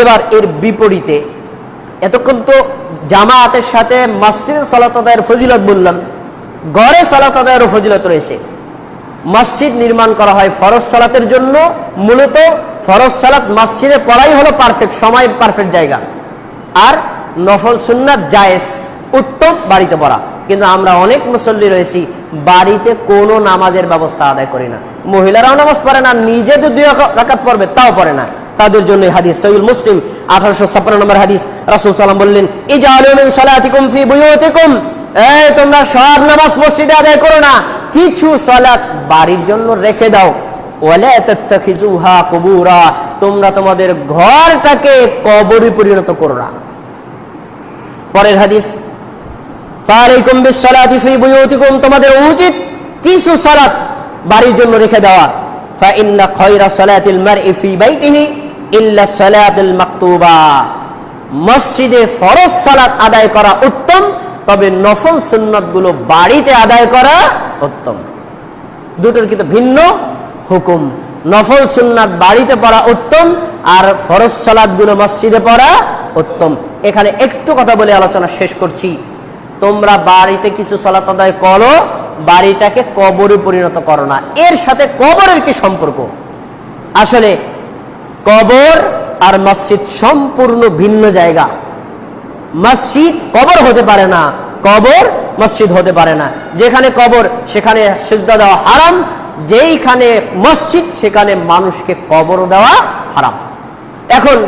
এবার এর বিপরীতে। এতক্ষণ তো জামায়াতের সাথে মসজিদে সালাত আদায়ের ফজিলত বললাম, ঘরে সালাত আদায়েরও ফজিলত রয়েছে। মসজিদ নির্মাণ করা হয় ফরজ সালাতের জন্য, মূলত ফরজ সালাত মসজিদে পড়াই হলো পারফেক্ট সময় পারফেক্ট জায়গা। আর নফল সুন্নাত জায়েজ, উত্তম বাড়িতে পড়া। কিন্তু আমরা অনেক মুসল্লি রয়েছি, বাড়িতে কোনো নামাজের ব্যবস্থা আদায় করি না। মহিলারাও নামাজ পড়ে না, নিজে তো দুই রাকাত পড়বে, তাও পড়ে না। তাদের জন্য হাদিস। সৈল মুসলিম, আঠারোশো ছাপ্পান্ন নম্বর হাদিস। রাসুল সাল্লাম বললেন ইজা আলমিন সালাতিকুম ফি এই, তোমরা সব নামাজ মসজিদে আদায় করো না। কিছু সালাত বাড়ির জন্য রেখে দাও। তোমরা তোমাদের ঘরটাকে কবরে পরিণত করো না। পরের হাদিস ফি তোমাদের উচিত কিছু সালাত বাড়ির জন্য রেখে দেওয়া। ইন্না খায়রা সালাতিল মারই ফি বাইতিহি ইল্লা সালাতুল মাকতুবা। মসজিদে ফরজ সালাত আদায় করা উত্তম, তবে নফল সুন্নতগুলো বাড়িতে আদায় করা উত্তম। দুটোর কিন্তু ভিন্ন হুকুম। নফল সুন্নাত বাড়িতে পড়া উত্তম, আর ফরজ সালাদগুলো মসজিদে পড়া উত্তম। এখানে একটু কথা বলে আলোচনা শেষ করছি। তোমরা বাড়িতে কিছু সালাত আদায় করো বাড়িটাকে কবরে পরিণত করো না। এর সাথে কবরের কি সম্পর্ক? আসলে কবর আর মসজিদ সম্পূর্ণ ভিন্ন জায়গা। মসজিদ কবর হতে পারে না, কবর মসজিদ হতে পারে না। যেখানে কবর, সেখানে সেজদা দেওয়া হারাম। যেইখানে মসজিদ, সেখানে মানুষকে কবর দেওয়া হারাম। এখন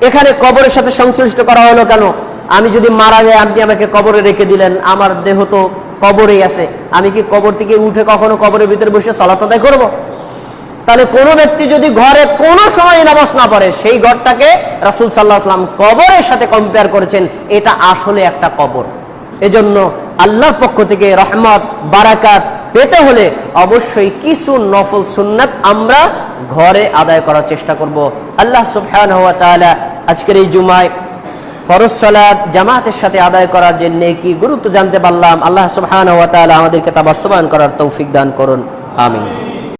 এখানে কবরের সাথে সংশ্লিষ্ট করা হলো কেন? আমি যদি মারা যাই, আপনি আমাকে কবরে রেখে দিলেন। আমার দেহ তো কবরেই আছে। আমি কি কবর থেকে উঠে কখনো কবরের ভিতরে বসে সলাত আদায় করব? তাহলে কোনো ব্যক্তি যদি ঘরে কোনো সময় নামাজ না পড়ে, সেই ঘরটাকে রাসুল সাল্লাহ আসলাম কবরের সাথে কম্পেয়ার করেছেন, এটা আসলে একটা কবর। এজন্য আল্লাহর পক্ষ থেকে রহমত, বারাকাত পেতে হলে অবশ্যই কিছু নফল সুন্নাত আমরা ঘরে আদায় করার চেষ্টা করব। আল্লাহ সুবহানাহু হওয়া তাআলা আজকের এই জুমায় ফরজ সালাদ জামাতের সাথে আদায় করার যে কি গুরুত্ব জানতে পারলাম? আল্লাহ সুহান ওয়া আমাদেরকে তা বাস্তবায়ন করার তৌফিক দান করুন। আমিন।